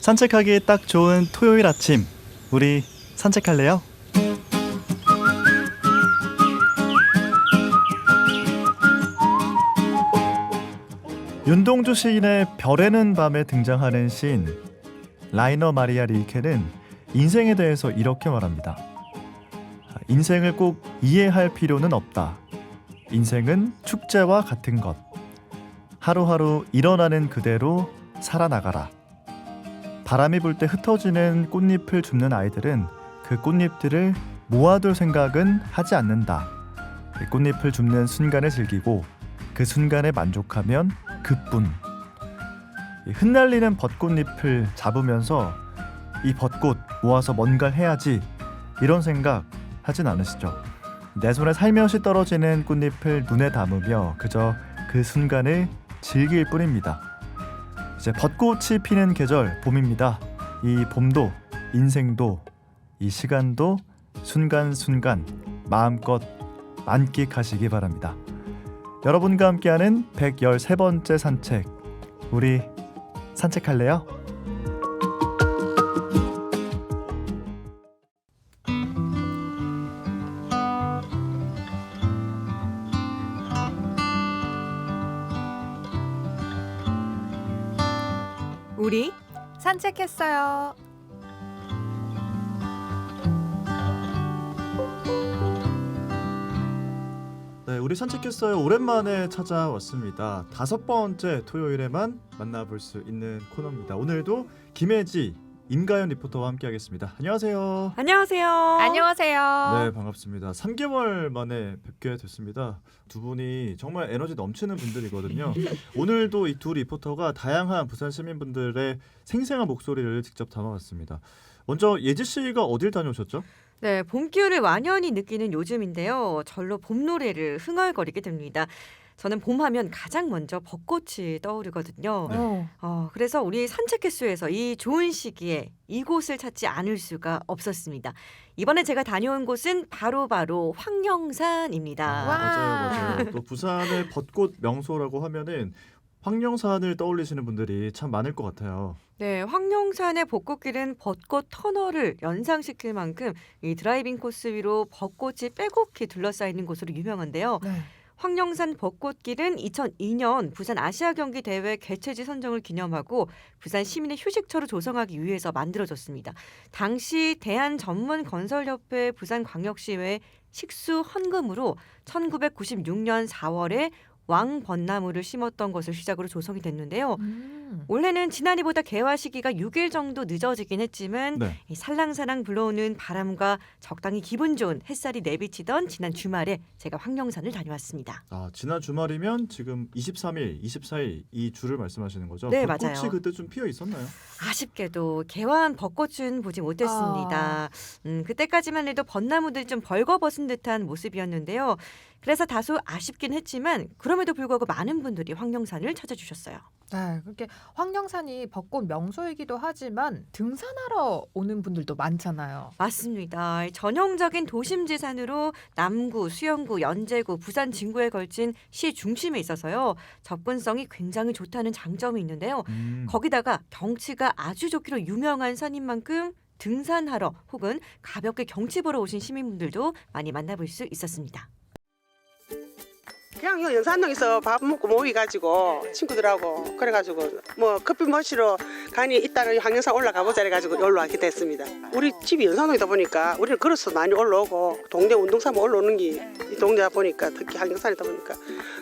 산책하기 딱 좋은 토요일 아침. 우리 산책할래요? 윤동주 시인의 별에는 밤에 등장하는 시인 라이너 마리아 릴케는 인생에 대해서 이렇게 말합니다. 인생을 꼭 이해할 필요는 없다. 인생은 축제와 같은 것. 하루하루 일어나는 그대로 살아나가라. 바람이 불 때 흩어지는 꽃잎을 줍는 아이들은 그 꽃잎들을 모아둘 생각은 하지 않는다. 이 꽃잎을 줍는 순간을 즐기고 그 순간에 만족하면 그뿐. 이 흩날리는 벚꽃잎을 잡으면서 이 벚꽃 모아서 뭔가 해야지 이런 생각 하진 않으시죠? 내 손에 살며시 떨어지는 꽃잎을 눈에 담으며 그저 그 순간을 즐길 뿐입니다. 이제 벚꽃이 피는 계절 봄입니다. 이 봄도 인생도 이 시간도 순간순간 마음껏 만끽하시기 바랍니다. 여러분과 함께하는 113번째 산책 우리 산책할래요? 산책했어요. 네, 우리 산책했어요. 오랜만에 찾아왔습니다. 다섯 번째 토요일에만 만나볼 수 있는 코너입니다. 오늘도 김혜지, 임가연 리포터와 함께하겠습니다. 안녕하세요. 안녕하세요. 안녕하세요. 네, 반갑습니다. 3개월 만에 뵙게 됐습니다. 두 분이 정말 에너지 넘치는 분들이거든요. 오늘도 이 두 리포터가 다양한 부산 시민분들의 생생한 목소리를 직접 담아왔습니다. 먼저 예지 씨가 어딜 다녀오셨죠? 네, 봄 기운을 완연히 느끼는 요즘인데요. 절로 봄 노래를 흥얼거리게 됩니다. 저는 봄하면 가장 먼저 벚꽃이 떠오르거든요. 네. 어. 어, 그래서 우리 산책 횟수에서 이 좋은 시기에 이곳을 찾지 않을 수가 없었습니다. 이번에 제가 다녀온 곳은 바로 바로 황령산입니다. 와. 맞아요, 맞아요. 또 부산의 벚꽃 명소라고 하면은 황령산을 떠올리시는 분들이 참 많을 것 같아요. 네, 황령산의 벚꽃길은 벚꽃 터널을 연상시킬 만큼 이 드라이빙 코스 위로 벚꽃이 빼곡히 둘러싸여 있는 곳으로 유명한데요. 네. 황령산 벚꽃길은 2002년 부산 아시아 경기 대회 개최지 선정을 기념하고 부산 시민의 휴식처로 조성하기 위해서 만들어졌습니다. 당시 대한 전문 건설협회 부산광역시회 식수 헌금으로 1996년 4월에 왕벚나무를 심었던 것을 시작으로 조성이 됐는데요. 음. 올해는 지난해보다 개화 시기가 6일 정도 늦어지긴 했지만 네. 이 살랑살랑 불어오는 바람과 적당히 기분 좋은 햇살이 내비치던 지난 주말에 제가 황령산을 다녀왔습니다. 아, 지난 주말이면 지금 23일, 24일 이 주를 말씀하시는 거죠? 네, 벚꽃이 맞아요. 그때 좀 피어 있었나요? 아쉽게도 개화한 벚꽃은 보지 못했습니다. 음, 그때까지만 해도 벚나무들이 좀 벌거벗은 듯한 모습이었는데요. 그래서 다소 아쉽긴 했지만 그럼에도 불구하고 많은 분들이 황령산을 찾아주셨어요. 네, 그렇게 황령산이 벚꽃 명소이기도 하지만 등산하러 오는 분들도 많잖아요. 맞습니다. 전형적인 도심지산으로 남구, 수영구, 연제구, 부산 진구에 걸친 시 중심에 있어서요. 접근성이 굉장히 좋다는 장점이 있는데요. 음. 거기다가 경치가 아주 좋기로 유명한 산인 만큼 등산하러 혹은 가볍게 경치 보러 오신 시민분들도 많이 만나볼 수 있었습니다. 그냥 요 연산동에서 밥 먹고 모이가지고 친구들하고 그래가지고 뭐 커피 마시러 가니 이따가 항영산 올라가 보자 해가지고 여기로 왔게 됐습니다. 우리 집이 연산동이다 보니까 우리는 걸어서 많이 올라오고 동네 운동삼아 올라오는 게 이 동네다 보니까 특히 항영산이다 보니까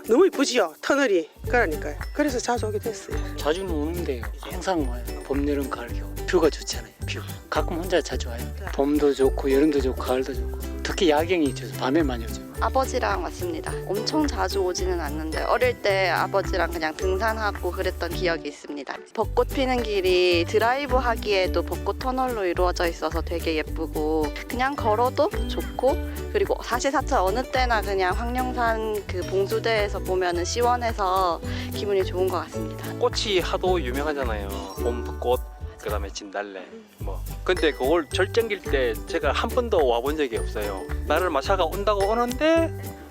너무 이쁘지요 터널이 그러니까요. 그래서 자주 오게 됐어요. 자주는 오는데 항상 와요. 봄, 여름, 가을, 겨울. 뷰가 좋잖아요. 뷰. 가끔 혼자 자주 와요. 봄도 좋고 여름도 좋고 가을도 좋고. 특히 야경이 좋아서 밤에 많이 오죠. 아버지랑 왔습니다. 엄청 자주 오지는 않는데 어릴 때 아버지랑 그냥 등산하고 그랬던 기억이 있습니다. 벚꽃 피는 길이 드라이브 하기에도 벚꽃 터널로 이루어져 있어서 되게 예쁘고 그냥 걸어도 좋고 그리고 사시사철 어느 때나 그냥 황령산 그 봉수대에서 보면은 시원해서 기분이 좋은 것 같습니다. 꽃이 하도 유명하잖아요. 봄꽃, 그다음에 진달래. 뭐. 근데 그걸 절정길 때 제가 한 번도 와본 적이 없어요. 나를 마차가 온다고 오는데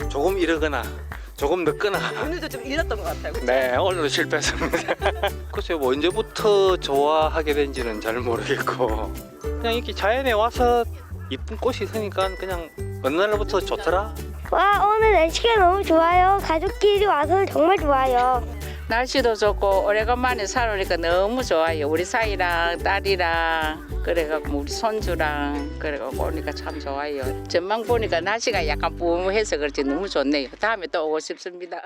조금 이르거나 조금 늦거나 오늘도 좀 일렀던 것 같아요. 그쵸? 네 오늘도 실패했습니다 글쎄요 뭐 언제부터 좋아하게 된지는 잘 모르겠고 그냥 이렇게 자연에 와서 이쁜 꽃이 있으니까 그냥 어느 날부터 좋더라 와 오늘 날씨가 너무 좋아요. 가족끼리 와서 정말 좋아요. 날씨도 좋고 오래간만에 살으니까 너무 좋아요. 우리 사이랑 딸이랑 그래갖고 우리 손주랑 그래갖고 오니까 참 좋아요. 전망 보니까 날씨가 약간 뿜해서 그렇지 너무 좋네요. 다음에 또 오고 싶습니다.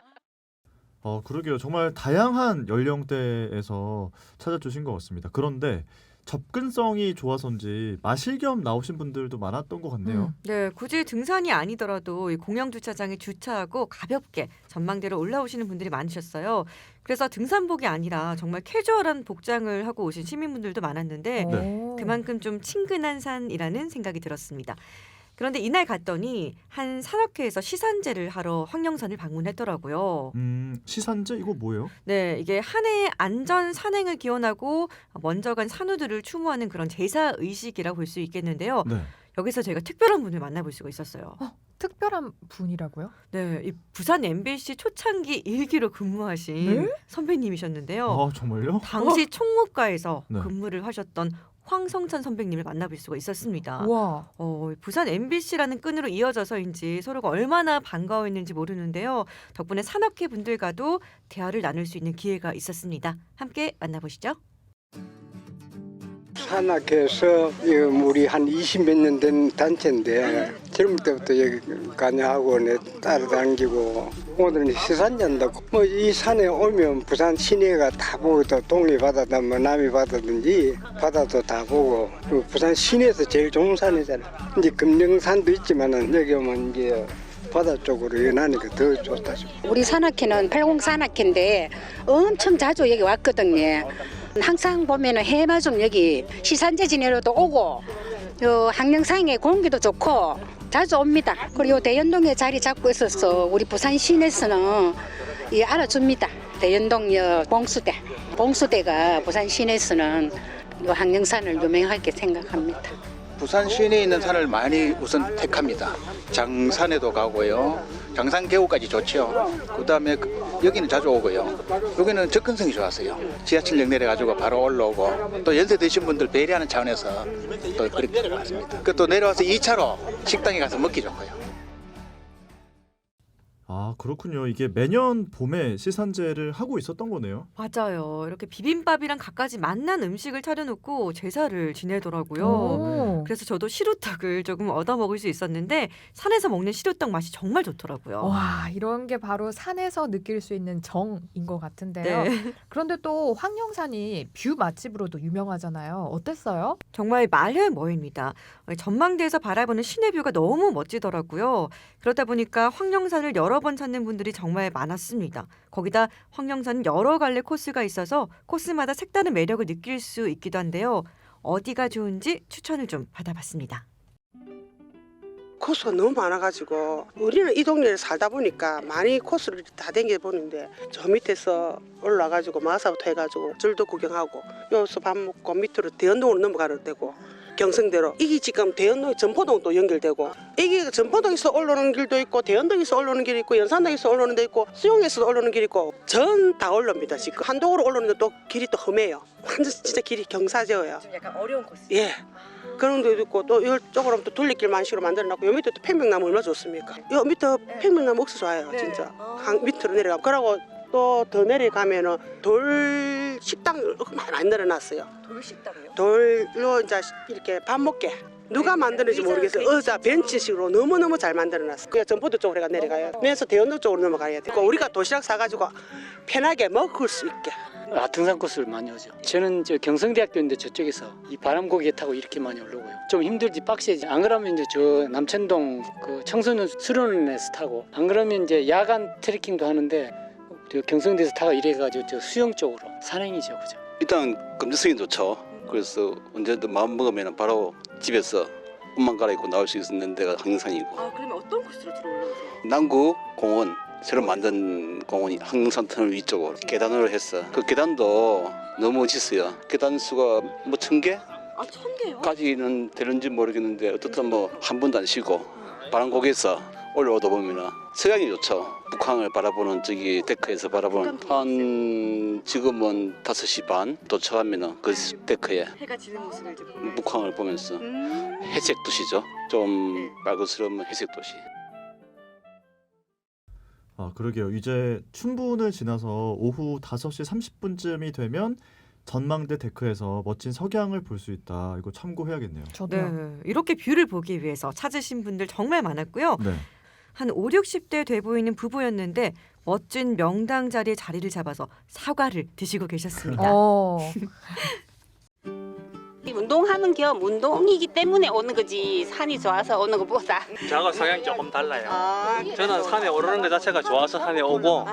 어, 그러게요. 정말 다양한 연령대에서 찾아주신 것 같습니다. 그런데 접근성이 좋아서인지 마실 겸 나오신 분들도 많았던 것 같네요. 음. 네, 굳이 등산이 아니더라도 이 공영 주차장에 주차하고 가볍게 전망대로 올라오시는 분들이 많으셨어요. 그래서 등산복이 아니라 정말 캐주얼한 복장을 하고 오신 시민분들도 많았는데 오. 그만큼 좀 친근한 산이라는 생각이 들었습니다. 그런데 이날 갔더니 한 산악회에서 시산제를 하러 황령산을 방문했더라고요. 음, 시산제 이거 뭐예요? 네, 이게 한 해의 안전 산행을 기원하고 먼저 간 산후들을 추모하는 그런 제사 의식이라고 볼 수 있겠는데요. 네. 여기서 저희가 특별한 분을 만나볼 수가 있었어요. 특별한 분이라고요? 네, 이 부산 MBC 초창기 일기로 근무하신 네? 선배님이셨는데요. 아, 정말요? 당시 총무과에서 네. 근무를 하셨던 황성찬 선배님을 만나볼 수가 있었습니다. 와. 어, 부산 MBC라는 끈으로 이어져서인지 서로가 얼마나 반가워했는지 모르는데요. 덕분에 산악회 분들과도 대화를 나눌 수 있는 기회가 있었습니다. 함께 만나보시죠. 산악회에서 우리 한 20 몇 년 된 단체인데 젊을 때부터 여기 관여하고 내 따라다니고 오늘은 시산잔다고 뭐 이 산에 오면 부산 시내가 다 보고 또 동리 바다든 뭐 남이 바다든지 바다도 다 보고 그리고 부산 시내에서 제일 좋은 산이잖아 이제 금령산도 있지만은 여기 오면 이제 바다 쪽으로 연하니까 더 좋다 싶어. 우리 산악회는 80 산악회인데 엄청 자주 여기 왔거든요. 항상 보면은 해마중 여기 시산제 지내러도 오고 요 항령상의 공기도 좋고 자주 옵니다. 그리고 대연동에 자리 잡고 있어서 우리 부산 시내에서는 이 알아줍니다. 대연동역 봉수대. 봉수대가 부산 시내에서는 요 항령산을 유명하게 생각합니다. 부산 시내에 있는 산을 많이 우선 택합니다. 장산에도 가고요. 장산 계곡까지 좋죠. 그다음에 그- 여기는 자주 오고요. 여기는 접근성이 좋았어요. 지하철역 내려가지고 바로 올라오고 또 연세 드신 분들 배려하는 차원에서 또 그렇게 들어갔습니다. 그 또 내려와서 2차로 식당에 가서 먹기 좋고요. 아, 그렇군요. 이게 매년 봄에 시산제를 하고 있었던 거네요. 맞아요. 이렇게 비빔밥이랑 갖가지 맛난 음식을 차려놓고 제사를 지내더라고요. 오. 그래서 저도 시루떡을 조금 얻어 먹을 수 있었는데 산에서 먹는 시루떡 맛이 정말 좋더라고요. 와, 이런 게 바로 산에서 느낄 수 있는 정인 것 같은데요. 네. 그런데 또 황령산이 뷰 맛집으로도 유명하잖아요. 어땠어요? 정말 말해 뭐입니다. 전망대에서 바라보는 시내 뷰가 너무 멋지더라고요. 그러다 보니까 황령산을 여러 번 찾는 분들이 정말 많았습니다. 거기다 황령산은 여러 갈래 코스가 있어서 코스마다 색다른 매력을 느낄 수 있기도 한데요. 어디가 좋은지 추천을 좀 받아봤습니다. 코스가 너무 많아가지고 우리는 이 동네에 살다 보니까 많이 코스를 다 댕겨 보는데 저 밑에서 올라가지고 마사부터 해가지고 절도 구경하고 여기서 밥 먹고 밑으로 대연동으로 넘어가는 데고 경성대로 이게 지금 대연동 전포동도 연결되고 이게 전포동에서 올라오는 길도 있고 대연동에서 올라오는 길이 있고 연산동에서 올라오는 데 있고 수영에서 올라오는 길이 있고 전 다 올라옵니다 지금 한동으로 올라오는데 또 길이 또 험해요 완전 진짜 길이 경사져요 좀 약간 어려운 코스. 예. 그런 데도 있고 또 이쪽으로 또 둘레길 만식으로 만들어놨고 요 밑에 또 평명나무 얼마나 좋습니까? 요 밑에 평명나무 억수 좋아요 네. 진짜 어. 강 밑으로 내려가 그러고 또 더 내려가면은 돌 식당 많이 만들어놨어요. 돌식당이요? 돌로 이제 이렇게 밥 먹게. 누가 만드는지 모르겠어요. 의자 벤치식으로 너무너무 잘 만들어놨어요. 그냥 전포도 쪽으로 해가 내려가요. 내서 대연도 쪽으로 넘어가야 돼요 우리가 도시락 사가지고 편하게 먹을 수 있게. 아, 등산 코스를 많이 오죠. 저는 저 경성대학교인데 저쪽에서 이 바람고개 타고 이렇게 많이 올라오고요. 좀 힘들지 빡세지. 안 그러면 이제 저 남천동 그 청소년 수련원에서 타고. 안 그러면 이제 야간 트레킹도 하는데 저 경성대에서 타고 이래가지고 저 수영 쪽으로 산행이죠, 그죠? 일단 금지성이 좋죠. 그래서 언제든 마음 먹으면 바로 집에서 옷만 갈아입고 나올 수 있는 데가 항산이고 아 그러면 어떤 코스로 들어 올라오세요? 남구 공원 새로 만든 공원이 항상 터널 위쪽으로 계단으로 했어. 그 계단도 너무 멋있어요. 계단 수가 뭐천 아천 개요? 개까지는 되는지 모르겠는데 어떻든 뭐 한 번도 안 쉬고 바람 고개에서 올라오다 보면은 서양이 좋죠. 북한을 바라보는 저기 데크에서 바라보는 한 지금은 5시 반 도착하면은 그 데크에 해가 지는 모습을 좀 북한을 보면서 회색 도시죠. 좀 빨간스러운 회색 도시. 아 그러게요. 이제 춘분을 지나서 오후 5시 30분쯤이 되면 전망대 데크에서 멋진 석양을 볼 수 있다. 이거 참고해야겠네요. 네, 이렇게 뷰를 보기 위해서 찾으신 분들 정말 많았고요. 네. 한 5, 60대 돼 보이는 부부였는데 멋진 명당 자리에 자리를 잡아서 사과를 드시고 계셨습니다. 어. 운동하는 겸 운동이기 때문에 오는 거지 산이 좋아서 오는 것보다 저하고 성향이 조금 달라요. 저는 산에 오르는 것 자체가 좋아서 산에 오고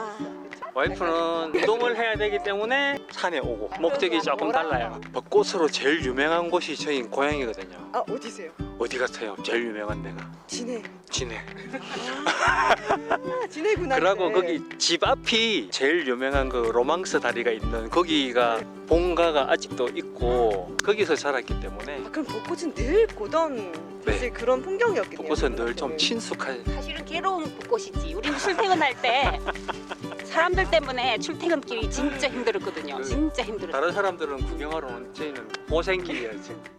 와이프는 운동을 해야 되기 때문에 산에 오고 목적이 조금 달라요. 벚꽃으로 제일 유명한 곳이 저희 고향이거든요. 아 어디세요? 어디 같아요? 제일 유명한 데가 진해. 진해. 진해구나. 그러고 거기 집 앞이 제일 유명한 그 로망스 다리가 있는 거기가 본가가 아직도 있고 거기서 자랐기 때문에 그럼 벚꽃은 늘 보던 네. 그런 풍경이었겠네요. 벚꽃은 늘좀 친숙한 사실은 괴로운 벚꽃이지 우리는 출퇴근할 때 사람들 때문에 출퇴근길이 진짜 힘들었거든요 진짜 힘들었어요 다른 사람들은 구경하러 오는 저희는 고생길이었지.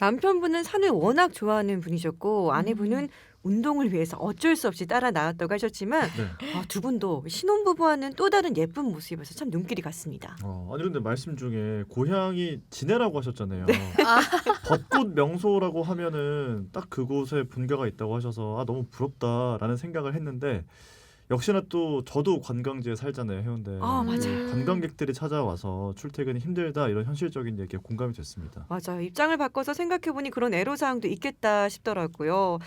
남편분은 산을 워낙 좋아하는 분이셨고 아내분은 운동을 위해서 어쩔 수 없이 따라 나왔다고 하셨지만 네. 아, 두 분도 신혼부부와는 또 다른 예쁜 모습에서 참 눈길이 갔습니다. 어, 아니 근데 말씀 중에 고향이 진해라고 하셨잖아요. 아. 벚꽃 명소라고 하면은 딱 그곳에 분가가 있다고 하셔서 아 너무 부럽다라는 생각을 했는데 역시나 또 저도 관광지에 살잖아요 해운대. 아, 맞아요. 그 관광객들이 찾아와서 출퇴근이 힘들다 이런 현실적인 얘기에 공감이 됐습니다. 맞아요. 입장을 바꿔서 생각해 보니 그런 애로 사항도 있겠다 싶더라고요.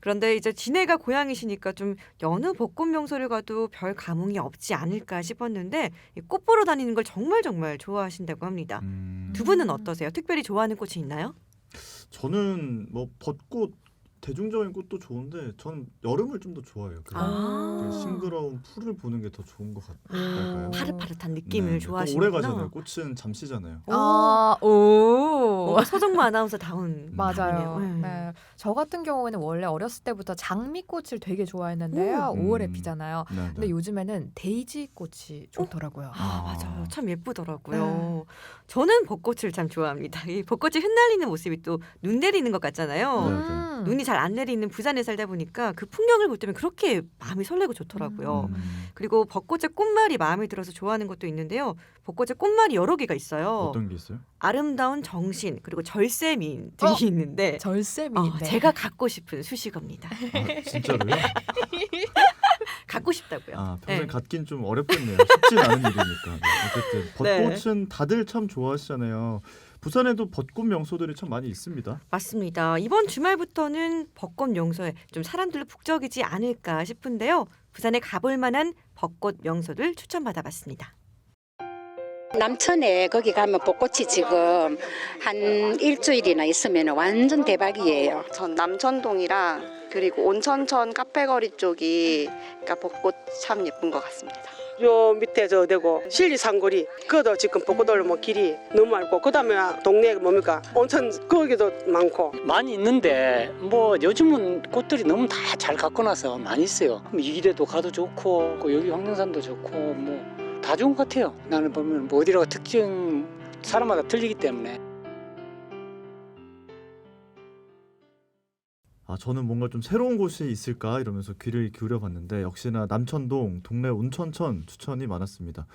그런데 이제 진해가 고향이시니까 좀 여느 벚꽃 명소를 가도 별 감흥이 없지 않을까 싶었는데 이 꽃 보러 다니는 걸 정말 정말 좋아하신다고 합니다. 음, 두 분은 어떠세요? 특별히 좋아하는 꽃이 있나요? 저는 뭐 벚꽃 대중적인 꽃도 좋은데 저는 여름을 좀 더 좋아해요. 그, 아. 그 싱그러운 풀을 보는 게 더 좋은 것 같아요. 음, 파릇파릇한 느낌을 네, 네. 또 오래 좋아하시는구나. 가잖아요. 꽃은 잠시잖아요. 아, 오. 뭔가 서정무 아나운서 다운 맞아요. 네. 네. 저 같은 경우에는 원래 어렸을 때부터 장미꽃을 되게 좋아했는데요. 음. 5월에 피잖아요. 네, 네. 근데 요즘에는 데이지 꽃이 좋더라고요. 아, 맞아요. 참 예쁘더라고요. 저는 벚꽃을 참 좋아합니다. 이 벚꽃이 흩날리는 모습이 또 눈 내리는 것 같잖아요. 네, 네. 음. 눈이 잘안 내리는 부산에 살다 보니까 그 풍경을 볼 때면 그렇게 마음이 설레고 좋더라고요. 음, 그리고 벚꽃의 꽃말이 마음에 들어서 좋아하는 것도 있는데요. 벚꽃의 꽃말이 여러 개가 있어요. 어떤 게 있어요? 아름다운 정신 그리고 절세 미인 등이 어? 있는데 절세미인데. 어, 제가 갖고 싶은 수식어입니다. 아, 진짜로요? 갖고 싶다고요. 아, 평생 네. 갖긴 좀 어렵겠네요. 쉽진 않은 일이니까. 네, 어쨌든 벚꽃은 다들 참 좋아하시잖아요. 부산에도 벚꽃 명소들이 참 많이 있습니다. 맞습니다. 이번 주말부터는 벚꽃 명소에 좀 사람들로 북적이지 않을까 싶은데요. 부산에 가볼 만한 벚꽃 명소들 추천받아 봤습니다. 남천에 거기 가면 벚꽃이 지금 한 일주일이나 있으면 완전 대박이에요. 전 남천동이랑 그리고 온천천 카페거리 쪽이 그러니까 벚꽃 참 예쁜 것 같습니다. 요 밑에 저 되고 실리산거리 그것도 지금 벚꽃 올라면 길이 너무 많고 그다음에 동네 뭡니까 온천 거기도 많고 많이 있는데 뭐 요즘은 꽃들이 너무 다 잘 갖고 나서 많이 있어요. 이길에도 가도 좋고 그 여기 황령산도 좋고 뭐 다 좋은 것 같아요. 나는 보면 뭐 어디라고 특정 사람마다 틀리기 때문에. 아, 저는 뭔가 좀 새로운 곳이 있을까 이러면서 귀를 기울여 봤는데 역시나 남천동 동네 온천천 추천이 많았습니다.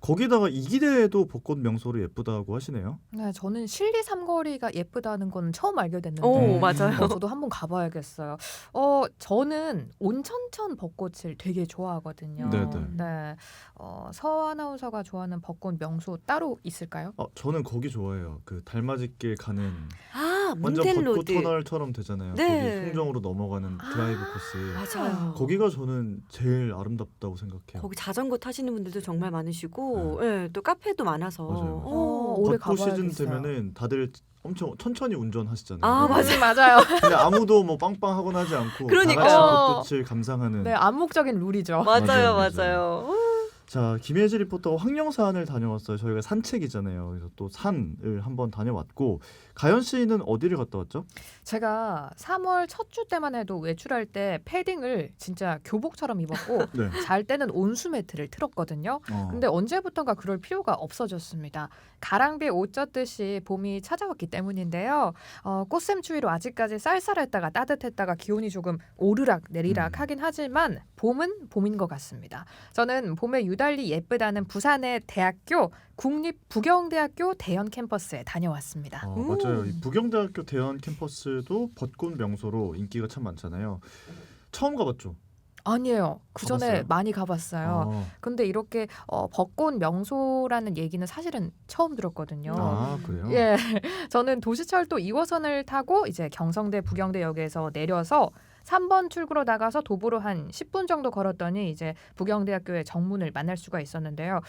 거기다가 이기대에도 벚꽃 명소로 예쁘다고 하시네요. 네, 저는 실리 삼거리가 예쁘다는 건 처음 알게 됐는데 오, 맞아요. 어, 저도 한번 가봐야겠어요. 어, 저는 온천천 벚꽃을 되게 좋아하거든요. 네네. 네, 어, 서 아나운서가 좋아하는 벚꽃 명소 따로 있을까요? 어, 저는 거기 좋아해요. 그 달맞이길 가는 아, 완전 벚꽃 문텐로드. 터널처럼 되잖아요. 네. 거기 송정으로 넘어가는 드라이브 코스. 맞아요. 거기가 저는 제일 아름답다고 생각해요. 거기 자전거 타시는 분들도 정말 많으시고, 예, 또 카페도 많아서. 맞아요, 맞아요. 어, 올해 벚꽃 시즌 가봐야겠어요. 되면은 다들 엄청 천천히 운전하시잖아요. 아. 맞아요. 맞아요. 근데 아무도 뭐 빵빵하곤 하지 않고 그러니까. 다 같이 어. 벚꽃을 감상하는 네, 암묵적인 룰이죠. 맞아요, 맞아요, 맞아요. 맞아요. 어, 자 김혜지 리포터 황령산을 다녀왔어요. 저희가 산책이잖아요. 그래서 또 산을 한번 다녀왔고 가연 씨는 어디를 갔다 왔죠? 제가 3월 첫 주 때만 해도 외출할 때 패딩을 진짜 교복처럼 입었고 네. 잘 때는 온수 매트를 틀었거든요. 어. 근데 언제부턴가 그럴 필요가 없어졌습니다. 가랑비에 옷 젖듯이 봄이 찾아왔기 때문인데요. 어, 꽃샘 추위로 아직까지 쌀쌀했다가 따뜻했다가 기온이 조금 오르락 내리락 음. 하긴 하지만 봄은 봄인 것 같습니다. 저는 봄에 유 달리 예쁘다는 부산의 대학교 국립 부경대학교 대연 캠퍼스에 다녀왔습니다. 어, 맞아요. 이 부경대학교 대연 캠퍼스도 벚꽃 명소로 인기가 참 많잖아요. 처음 가봤죠? 아니에요. 그 전에 가봤어요? 많이 가봤어요. 어. 근데 이렇게 어, 벚꽃 명소라는 얘기는 사실은 처음 들었거든요. 아 그래요? 예, 저는 도시철도 2호선을 타고 이제 경성대 부경대역에서 내려서 3번 출구로 나가서 도보로 한 10분 정도 걸었더니 이제 부경대학교의 정문을 만날 수가 있었는데요.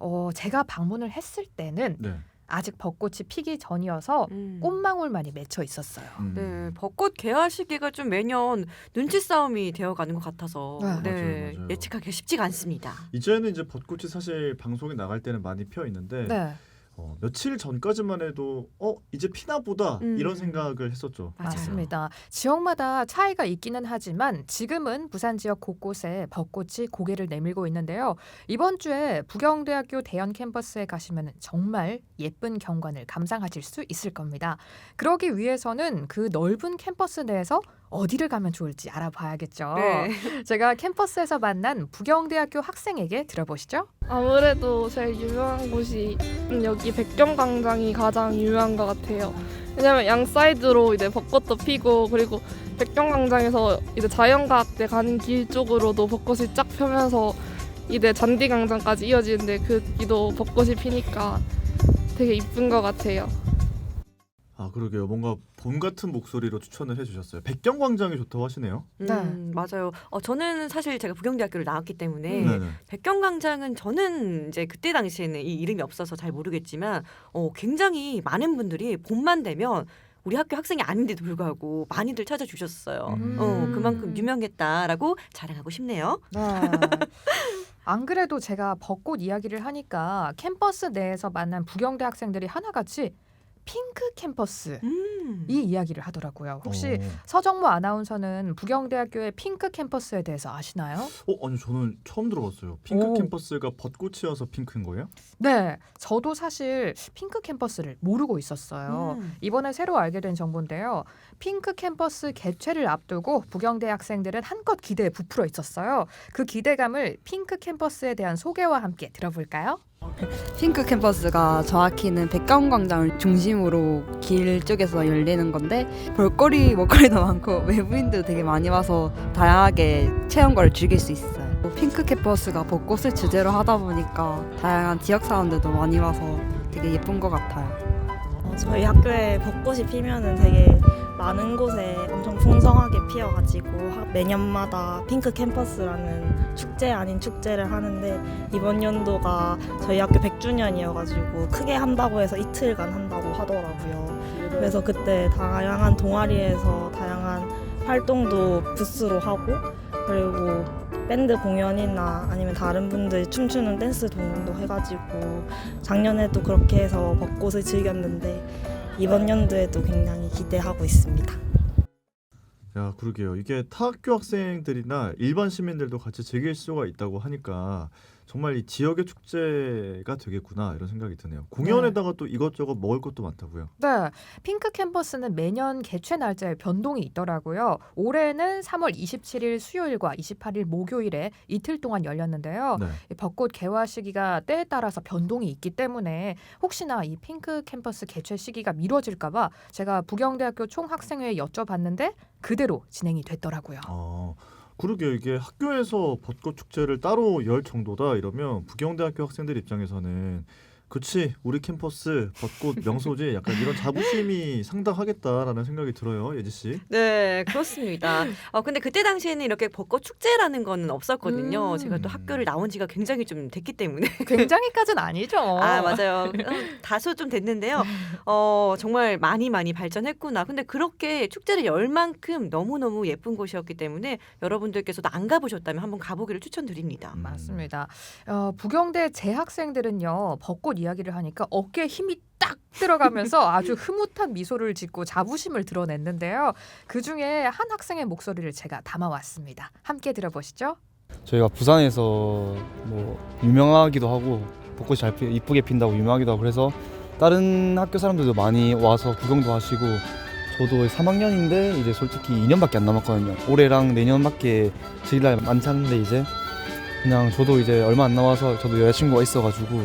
어, 제가 방문을 했을 때는 네. 아직 벚꽃이 피기 전이어서 음. 꽃망울만이 맺혀 있었어요. 음. 네, 벚꽃 개화 시기가 좀 매년 눈치 싸움이 되어가는 것 같아서 네. 네, 맞아요, 맞아요. 예측하기 쉽지가 않습니다. 이제는 이제 벚꽃이 사실 방송에 나갈 때는 많이 피어 있는데 네. 어, 며칠 전까지만 해도 어 이제 피나 보다 음. 이런 생각을 했었죠. 맞습니다. 지역마다 차이가 있기는 하지만 지금은 부산 지역 곳곳에 벚꽃이 고개를 내밀고 있는데요. 이번 주에 부경대학교 대연 캠퍼스에 가시면 정말 예쁜 경관을 감상하실 수 있을 겁니다. 그러기 위해서는 그 넓은 캠퍼스 내에서 어디를 가면 좋을지 알아봐야겠죠. 네. 제가 캠퍼스에서 만난 부경대학교 학생에게 들어보시죠. 아무래도 제일 유명한 곳이 여기 백경광장이 가장 유명한 것 같아요. 왜냐면 양 사이드로 이제 벚꽃도 피고 그리고 백경광장에서 이제 자연과학대 가는 길 쪽으로도 벚꽃이 쫙 펴면서 이제 잔디광장까지 이어지는데 그 길도 벚꽃이 피니까 되게 이쁜 것 같아요. 아 그러게요. 뭔가 봄 같은 목소리로 추천을 해주셨어요. 백경광장이 좋다고 하시네요. 음, 맞아요. 어, 저는 사실 제가 부경대학교를 나왔기 때문에 네네. 백경광장은 저는 이제 그때 당시에는 이 이름이 없어서 잘 모르겠지만 어, 굉장히 많은 분들이 봄만 되면 우리 학교 학생이 아닌데도 불구하고 많이들 찾아주셨어요. 음. 어, 그만큼 유명했다라고 자랑하고 싶네요. 네. 안 그래도 제가 벚꽃 이야기를 하니까 캠퍼스 내에서 만난 부경대 학생들이 하나같이 핑크 캠퍼스 음. 이 이야기를 하더라고요. 혹시 어. 서정모 아나운서는 부경대학교의 핑크 캠퍼스에 대해서 아시나요? 어 아니 저는 처음 들어봤어요. 핑크 오. 캠퍼스가 벚꽃이어서 핑크인 거예요? 네, 저도 사실 핑크 캠퍼스를 모르고 있었어요. 음. 이번에 새로 알게 된 정보인데요. 핑크 캠퍼스 개최를 앞두고 부경대 학생들은 한껏 기대에 부풀어 있었어요. 그 기대감을 핑크 캠퍼스에 대한 소개와 함께 들어볼까요? 핑크 캠퍼스가 정확히는 백강광장을 중심으로 길 쪽에서 열리는 건데 볼거리 먹거리도 많고 외부인도 되게 많이 와서 다양하게 체험과를 즐길 수 있어요. 핑크 캠퍼스가 벚꽃을 주제로 하다 보니까 다양한 지역 사람들도 많이 와서 되게 예쁜 것 같아요. 어, 저희 학교에 벚꽃이 피면은 되게 많은 곳에 엄청 풍성하게 피어가지고 하- 매년마다 핑크 캠퍼스라는 축제 아닌 축제를 하는데 이번 연도가 저희 학교 100주년이어가지고 크게 한다고 해서 이틀간 한다고 하더라고요. 그래서 그때 다양한 동아리에서 다양한 활동도 부스로 하고 그리고 밴드 공연이나 아니면 다른 분들 춤추는 댄스 동원도 해가지고 작년에도 그렇게 해서 벚꽃을 즐겼는데 이번 연도에도 굉장히 기대하고 있습니다. 야 그러게요. 이게 타학교 학생들이나 일반 시민들도 같이 즐길 수가 있다고 하니까 정말 이 지역의 축제가 되겠구나 이런 생각이 드네요. 공연에다가 또 이것저것 먹을 것도 많다고요. 네, 핑크 캠퍼스는 매년 개최 날짜에 변동이 있더라고요. 올해는 3월 27일 수요일과 28일 목요일에 이틀 동안 열렸는데요. 네. 이 벚꽃 개화 시기가 때에 따라서 변동이 있기 때문에 혹시나 이 핑크 캠퍼스 개최 시기가 미뤄질까봐 제가 부경대학교 총학생회에 여쭤봤는데 그대로 진행이 됐더라고요. 아 그러게요. 이게 학교에서 벚꽃 축제를 따로 열 정도다 이러면 부경대학교 학생들 입장에서는 그치 우리 캠퍼스 벚꽃 명소지 약간 이런 자부심이 상당하겠다라는 생각이 들어요 예지 씨. 네, 그렇습니다. 어, 근데 그때 당시에는 이렇게 벚꽃 축제라는 거는 없었거든요. 음. 제가 또 학교를 나온 지가 굉장히 좀 됐기 때문에. 굉장히까지는 아니죠. 아, 맞아요. 어, 다소 좀 됐는데요. 어, 정말 많이 많이 발전했구나. 근데 그렇게 축제를 열 만큼 너무 너무 예쁜 곳이었기 때문에 여러분들께서도 안 가보셨다면 한번 가보기를 추천드립니다. 맞습니다. 어, 부경대 재학생들은요 벚꽃 이야기를 하니까 어깨에 힘이 딱 들어가면서 아주 흐뭇한 미소를 짓고 자부심을 드러냈는데요. 그 중에 한 학생의 목소리를 제가 담아왔습니다. 함께 들어보시죠. 저희가 부산에서 뭐 유명하기도 하고 벚꽃이 잘 피, 이쁘게 핀다고 유명하기도 하고 그래서 다른 학교 사람들도 많이 와서 구경도 하시고 저도 3학년인데 이제 솔직히 2년밖에 안 남았거든요. 올해랑 내년밖에 즐길 날 많지 않은데 이제 그냥 저도 이제 얼마 안 남아서 저도 여자친구가 있어가지고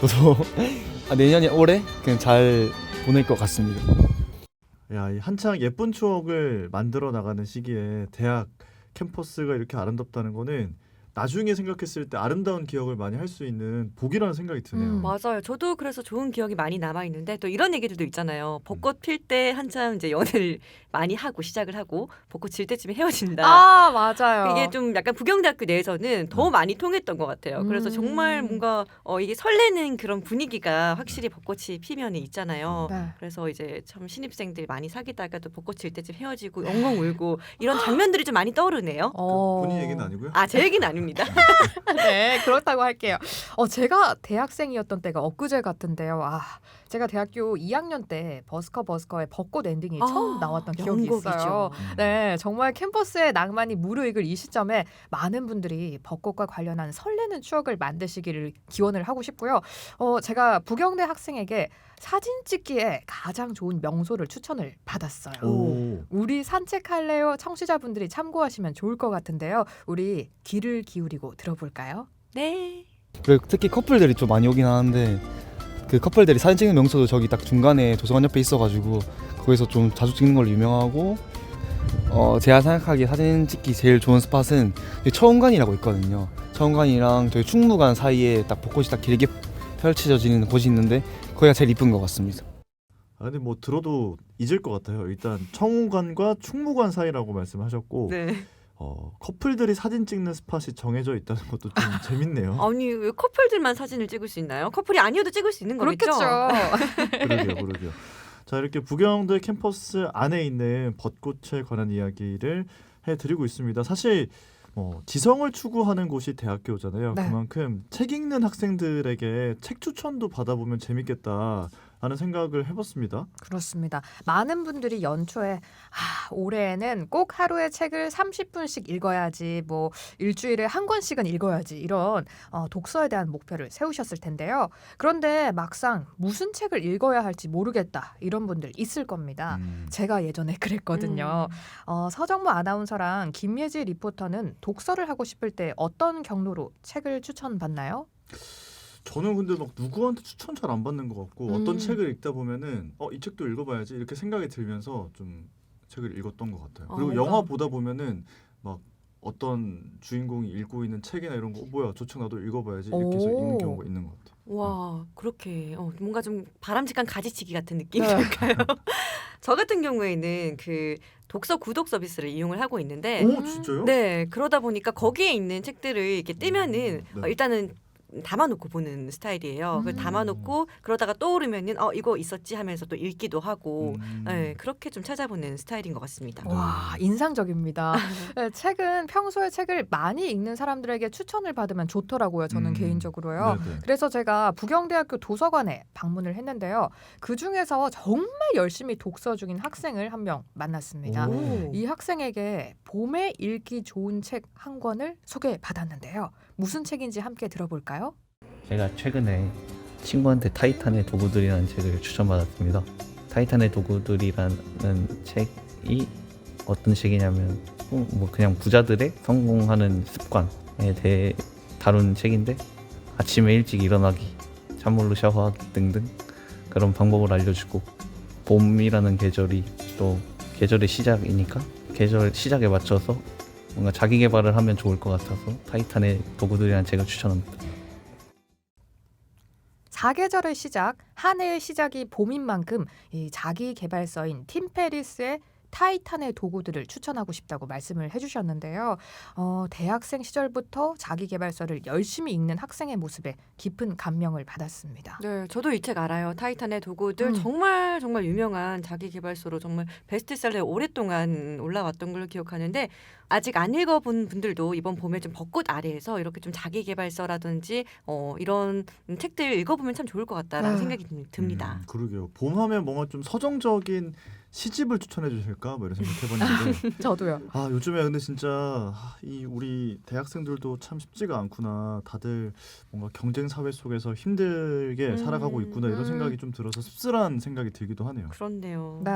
저도 아, 내년이 올해 그냥 잘 보낼 것 같습니다. 야, 이 한창 예쁜 추억을 만들어 나가는 시기에 대학 캠퍼스가 이렇게 아름답다는 거는 나중에 생각했을 때 아름다운 기억을 많이 할 수 있는 복이라는 생각이 드네요. 음, 맞아요. 저도 그래서 좋은 기억이 많이 남아 있는데 또 이런 얘기들도 있잖아요. 벚꽃 필 때 한참 이제 연애를 많이 하고 시작을 하고 벚꽃 질 때쯤에 헤어진다. 아 맞아요. 이게 좀 약간 부경대학교 내에서는 더 많이 통했던 것 같아요. 그래서 음. 정말 뭔가 어, 이게 설레는 그런 분위기가 확실히 벚꽃이 피면 있잖아요. 네. 그래서 이제 참 신입생들 많이 사귀다가 또 벚꽃 질 때쯤 헤어지고 엉엉 울고 이런 장면들이 좀 많이 떠오르네요. 어. 본인 얘기는 아니고요. 아, 제 얘기는 아닙니다. 네, 그렇다고 할게요. 어, 제가 대학생이었던 때가 엊그제 같은데요. 아, 제가 대학교 2학년 때 버스커 버스커의 벚꽃 엔딩이 아, 처음 나왔던 기억이 명곡이죠. 있어요. 네, 정말 캠퍼스의 낭만이 무르익을 이 시점에 많은 분들이 벚꽃과 관련한 설레는 추억을 만드시기를 기원을 하고 싶고요. 어, 제가 부경대 학생에게 사진 찍기에 가장 좋은 명소를 추천을 받았어요. 오. 우리 산책할래요? 청취자분들이 참고하시면 좋을 것 같은데요. 우리 귀를 기울이고 들어볼까요? 네. 그리고 특히 커플들이 좀 많이 오긴 하는데 그 커플들이 사진 찍는 명소도 저기 딱 중간에 도서관 옆에 있어가지고 거기서 좀 자주 찍는 걸로 유명하고 어 제가 생각하기에 사진 찍기 제일 좋은 스팟은 여기 처운관이라고 있거든요. 처운관이랑 저희 충무관 사이에 딱 벚꽃이 딱 길게 펼쳐지는 곳이 있는데 거기가 제일 이쁜 것 같습니다. 아, 근데 뭐 들어도 잊을 것 같아요. 일단 청운관과 충무관 사이라고 말씀하셨고 네. 어, 커플들이 사진 찍는 스팟이 정해져 있다는 것도 좀 재밌네요. 아니 왜 커플들만 사진을 찍을 수 있나요? 커플이 아니어도 찍을 수 있는 거겠죠? 그렇겠죠. 그러게요, 그러게요. 자 이렇게 부경대 캠퍼스 안에 있는 벚꽃에 관한 이야기를 해드리고 있습니다. 사실 뭐 지성을 추구하는 곳이 대학교잖아요. 네. 그만큼 책 읽는 학생들에게 책 추천도 받아보면 재밌겠다. 라는 생각을 해봤습니다. 그렇습니다. 많은 분들이 연초에 아, 올해에는 꼭 하루에 책을 30분씩 읽어야지, 뭐 일주일에 한 권씩은 읽어야지 이런 어, 독서에 대한 목표를 세우셨을 텐데요. 그런데 막상 무슨 책을 읽어야 할지 모르겠다 이런 분들 있을 겁니다. 음. 제가 예전에 그랬거든요. 어, 서정모 아나운서랑 김예지 리포터는 독서를 하고 싶을 때 어떤 경로로 책을 추천받나요? 저는 근데 막 누구한테 추천 잘 안 받는 것 같고 어떤 음. 책을 읽다 보면은 어 이 책도 읽어봐야지 이렇게 생각이 들면서 좀 책을 읽었던 것 같아요. 아, 그리고 뭔가- 영화 보다 보면은 막 어떤 주인공이 읽고 있는 책이나 이런 거 어, 뭐야 저 책 나도 읽어봐야지 이렇게 해서 오. 읽는 경우가 있는 것 같아요. 와 그렇게 어, 뭔가 좀 바람직한 가지치기 같은 네. 느낌일까요? 저 같은 경우에는 그 독서 구독 서비스를 이용을 하고 있는데 오 진짜요? 네 그러다 보니까 거기에 있는 책들을 이렇게 뜨면은 네. 어, 일단은 담아놓고 보는 스타일이에요. 그 음. 담아놓고 그러다가 떠오르면은 어 이거 있었지 하면서 또 읽기도 하고 음. 네, 그렇게 좀 찾아보는 스타일인 것 같습니다. 와 인상적입니다. 네, 책은 평소에 책을 많이 읽는 사람들에게 추천을 받으면 좋더라고요. 저는 음. 개인적으로요. 네네. 그래서 제가 부경대학교 도서관에 방문을 했는데요. 그 중에서 정말 열심히 독서 중인 학생을 한 명 만났습니다. 오. 이 학생에게 봄에 읽기 좋은 책 한 권을 소개받았는데요. 무슨 책인지 함께 들어볼까요? 제가 최근에 친구한테 타이탄의 도구들이라는 책을 추천받았습니다. 타이탄의 도구들이라는 책이 어떤 책이냐면 어, 뭐 그냥 부자들의 성공하는 습관에 대해 다룬 책인데 아침에 일찍 일어나기, 찬물로 샤워하기 등등 그런 방법을 알려주고 봄이라는 계절이 또 계절의 시작이니까 계절 시작에 맞춰서 뭔가 자기 개발을 하면 좋을 것 같아서 타이탄의 도구들이라는 책을 추천합니다. 사계절의 시작, 한 해의 시작이 봄인 만큼 이 자기 개발서인 팀페리스의 타이탄의 도구들을 추천하고 싶다고 말씀을 해주셨는데요. 어, 대학생 시절부터 자기 개발서를 열심히 읽는 학생의 모습에 깊은 감명을 받았습니다. 네, 저도 이 책 알아요. 타이탄의 도구들 음. 정말 정말 유명한 자기 개발서로 정말 베스트셀러에 오랫동안 올라왔던 걸로 기억하는데 아직 안 읽어본 분들도 이번 봄에 좀 벚꽃 아래에서 이렇게 좀 자기 개발서라든지 어, 이런 책들 읽어보면 참 좋을 것 같다라는 아. 생각이 듭- 듭니다. 음, 그러게요. 봄하면 뭔가 좀 서정적인 시집을 추천해 주실까 뭐 이런 생각해봤는데 저도요. 아 요즘에 근데 진짜 아, 이 우리 대학생들도 참 쉽지가 않구나. 다들 뭔가 경쟁 사회 속에서 힘들게 음, 살아가고 있구나 이런 음. 생각이 좀 들어서 씁쓸한 생각이 들기도 하네요. 그렇네요. 네.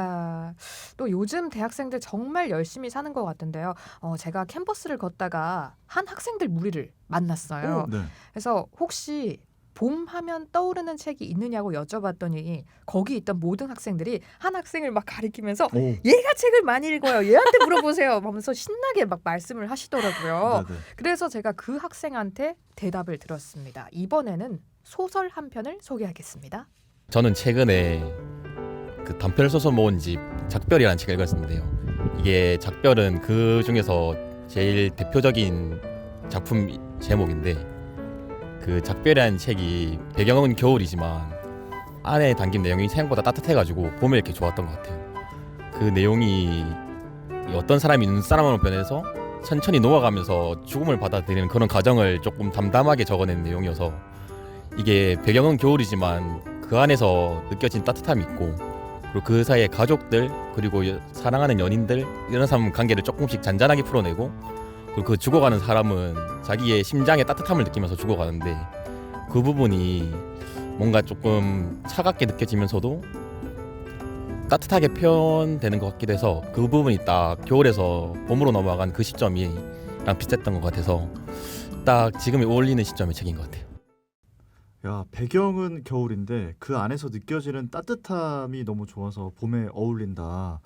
또 요즘 대학생들 정말 열심히 사는 것 같은데요. 어, 제가 캠퍼스를 걷다가 한 학생들 무리를 만났어요. 네. 그래서 혹시 봄 하면 떠오르는 책이 있느냐고 여쭤봤더니 거기 있던 모든 학생들이 한 학생을 막 가리키면서 오. 얘가 책을 많이 읽어요. 얘한테 물어보세요. 하면서 신나게 막 말씀을 하시더라고요. 네네. 그래서 제가 그 학생한테 대답을 들었습니다. 이번에는 소설 한 편을 소개하겠습니다. 저는 최근에 그 단편 소설 모은집 작별이라는 책을 읽었는데요. 이게 작별은 그 중에서 제일 대표적인 작품 제목인데 그 작별이라는 책이 배경은 겨울이지만 안에 담긴 내용이 생각보다 따뜻해가지고 봄에 이렇게 좋았던 것 같아요. 그 내용이 이 어떤 사람이 눈사람으로 변해서 천천히 녹아가면서 죽음을 받아들이는 그런 과정을 조금 담담하게 적어낸 내용이어서 이게 배경은 겨울이지만 그 안에서 느껴진 따뜻함이 있고 그리고 그 사이에 가족들 그리고 여- 사랑하는 연인들 이런 사람 관계를 조금씩 잔잔하게 풀어내고 그리고 그 죽어가는 사람은 자기의 심장의 따뜻함을 느끼면서 죽어가는데 그 부분이 뭔가 조금 차갑게 느껴지면서도 따뜻하게 표현되는 것 같기도 해서 그 부분이 딱 겨울에서 봄으로 넘어간 그 시점이랑 비슷했던 것 같아서 딱 지금에 어울리는 시점의 책인 것 같아요. 야 배경은 겨울인데 그 안에서 느껴지는 따뜻함이 너무 좋아서 봄에 어울린다.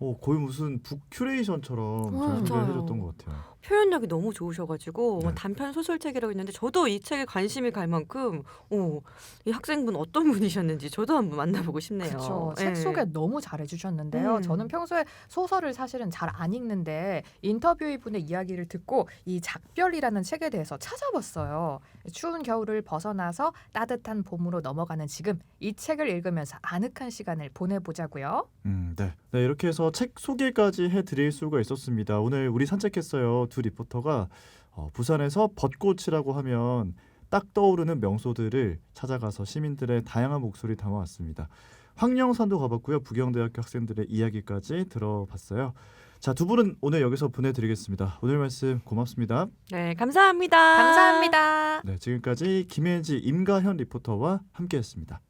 어 거의 무슨 북 큐레이션처럼 잘 맞아요. 소개를 해줬던 것 같아요. 표현력이 너무 좋으셔가지고 네. 단편 소설책이라고 있는데 저도 이 책에 관심이 갈 만큼 오, 이 학생분 어떤 분이셨는지 저도 한번 만나보고 싶네요. 그렇죠. 예. 책 소개 너무 잘해주셨는데요. 음. 저는 평소에 소설을 사실은 잘 안 읽는데 인터뷰 분의 이야기를 듣고 이 작별이라는 책에 대해서 찾아봤어요. 추운 겨울을 벗어나서 따뜻한 봄으로 넘어가는 지금 이 책을 읽으면서 아늑한 시간을 보내보자고요. 음, 네. 네, 이렇게 해서 책 소개까지 해드릴 수가 있었습니다. 오늘 우리 산책했어요 두 리포터가 어, 부산에서 벚꽃이라고 하면 딱 떠오르는 명소들을 찾아가서 시민들의 다양한 목소리 담아왔습니다. 황령산도 가봤고요. 부경대학교 학생들의 이야기까지 들어봤어요. 자, 두 분은 오늘 여기서 보내드리겠습니다. 오늘 말씀 고맙습니다. 네, 감사합니다. 감사합니다. 네, 지금까지 김혜지, 임가현 리포터와 함께했습니다.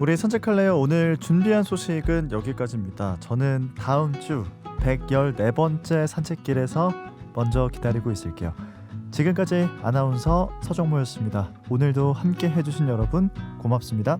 우리 산책할래요. 오늘 준비한 소식은 여기까지입니다. 저는 다음 주 114번째 산책길에서 먼저 기다리고 있을게요. 지금까지 아나운서 서정모였습니다. 오늘도 함께 해주신 여러분 고맙습니다.